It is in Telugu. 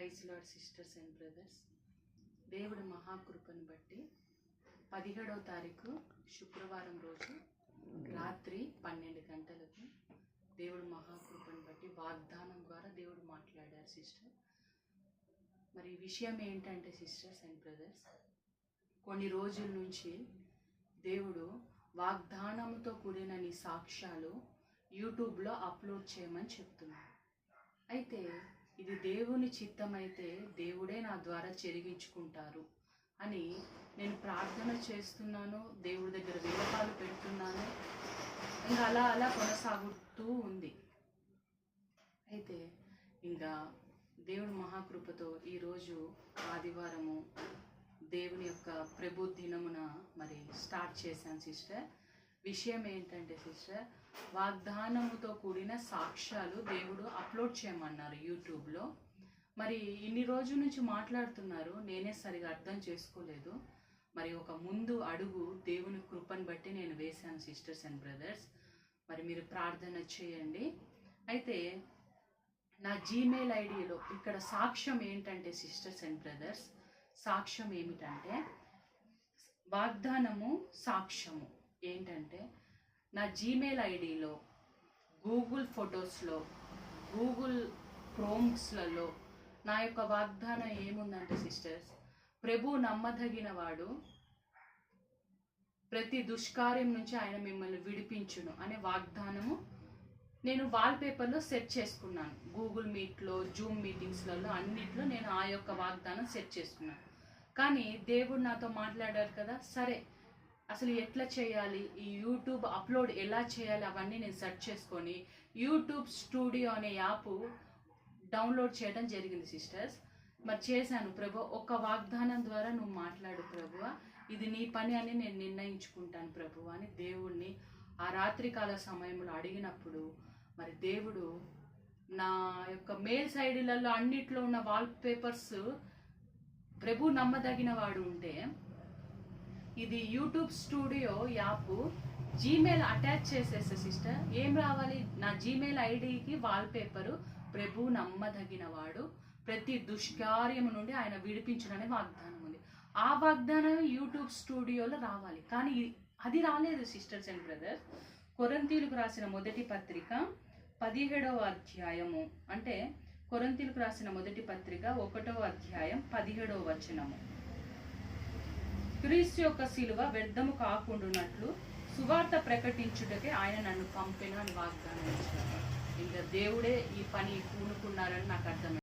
Praise Lord sisters and brothers దేవుడి మహాకృపను బట్టి పదిహేడవ తారీఖు శుక్రవారం రోజు రాత్రి పన్నెండు గంటలకు దేవుడు మహాకృపను బట్టి వాగ్దానం ద్వారా దేవుడు మాట్లాడారు సిస్టర్. మరి విషయం ఏంటంటే సిస్టర్స్ అండ్ బ్రదర్స్ కొన్ని రోజుల నుంచి దేవుడు వాగ్దానంతో కూడిన నీ సాక్ష్యాలు యూట్యూబ్లో అప్లోడ్ చేయమని చెప్తున్నాడు. అయితే ఇది దేవుని చిత్తమైతే దేవుడే నా ద్వారా చెరిగించుకుంటారు అని నేను ప్రార్థన చేస్తున్నాను దేవుడి దగ్గర విలపాలు పెడుతున్నాను. ఇంకా అలా అలా కొనసాగుతూ ఉంది. అయితే ఇంకా దేవుడు మహాకృపతో ఈరోజు ఆదివారము దేవుని యొక్క ప్రభు దినమున మరి స్టార్ట్ చేశాను సిస్టర్. విషయం ఏంటంటే సిస్టర్ వాగ్దానముతో కూడిన సాక్ష్యాలు దేవుడు అప్లోడ్ చేయమన్నారు యూట్యూబ్లో. మరి ఇన్ని రోజుల నుంచి మాట్లాడుతున్నారు నేనే సరిగా అర్థం చేసుకోలేదు. మరి ఒక ముందు అడుగు దేవుని కృపను బట్టి నేను వేశాను సిస్టర్స్ అండ్ బ్రదర్స్. మరి మీరు ప్రార్థన చేయండి. అయితే నా జీమెయిల్ ఐడిలో ఇక్కడ సాక్ష్యం ఏంటంటే సిస్టర్స్ అండ్ బ్రదర్స్ సాక్ష్యం ఏమిటంటే వాగ్దానము సాక్ష్యము. ఏంటంటే నా జీమెయిల్ ఐడిలో గూగుల్ ఫొటోస్లో గూగుల్ క్రోమ్స్లలో నా యొక్క వాగ్దానం ఏముందంటే సిస్టర్స్ ప్రభు నమ్మదగిన వాడు ప్రతి దుష్కార్యం నుంచి ఆయన మిమ్మల్ని విడిపించును అనే వాగ్దానము నేను వాల్పేపర్లో సెట్ చేసుకున్నాను. గూగుల్ మీట్లో జూమ్ మీటింగ్స్లలో అన్నిట్లో నేను ఆ యొక్క వాగ్దానం సెట్ చేసుకున్నాను. కానీ దేవుడు నాతో మాట్లాడారు కదా సరే అసలు ఎట్లా చేయాలి? ఈ యూట్యూబ్ అప్లోడ్ ఎలా చేయాలి? అవన్నీ నేను సెర్చ్ చేసుకొని యూట్యూబ్ స్టూడియో అనే యాప్ డౌన్లోడ్ చేయడం జరిగింది సిస్టర్స్. మరి చేశాను ప్రభు. ఒక వాగ్దానం ద్వారా నువ్వు మాట్లాడు ప్రభు. ఇది నీ పని అని నేను నిర్ణయించుకుంటాను ప్రభు అని దేవుణ్ణి ఆ రాత్రికాల సమయంలో అడిగినప్పుడు మరి దేవుడు నా యొక్క మెయిల్స్ ఐడీలలో అన్నిట్లో ఉన్న వాల్ పేపర్స్ ప్రభు నమ్మదగిన వాడు ఉంటే ఇది YouTube studio app. Gmail attach చేసేస్తే సిస్టర్ ఏం రావాలి? నా జీమెయిల్ ఐడికి వాల్పేపరు ప్రభు నమ్మదగినవాడు. ప్రతి దుష్కార్యము నుండి ఆయన విడిపించుననే వాగ్దానం ఉంది. ఆ వాగ్దానం యూట్యూబ్ స్టూడియోలో రావాలి. కానీ ఇది- అది రాలేదు సిస్టర్స్ అండ్ బ్రదర్స్ కొరంతీలకు రాసిన మొదటి పత్రిక పదిహేడవ అధ్యాయము. అంటే కొరంతీలకు రాసిన మొదటి పత్రిక ఒకటవ అధ్యాయం పదిహేడవ వచనము. క్రీస్తు యొక్క శిలువ వ్యర్థము కాకుండానట్లు సువార్త ప్రకటించుటకే ఆయన నన్ను పంపిన అని వాగ్దానం ఇచ్చారు ఇంకా దేవుడే ఈ పని పూనుకున్నారని నాకు అర్థమైంది.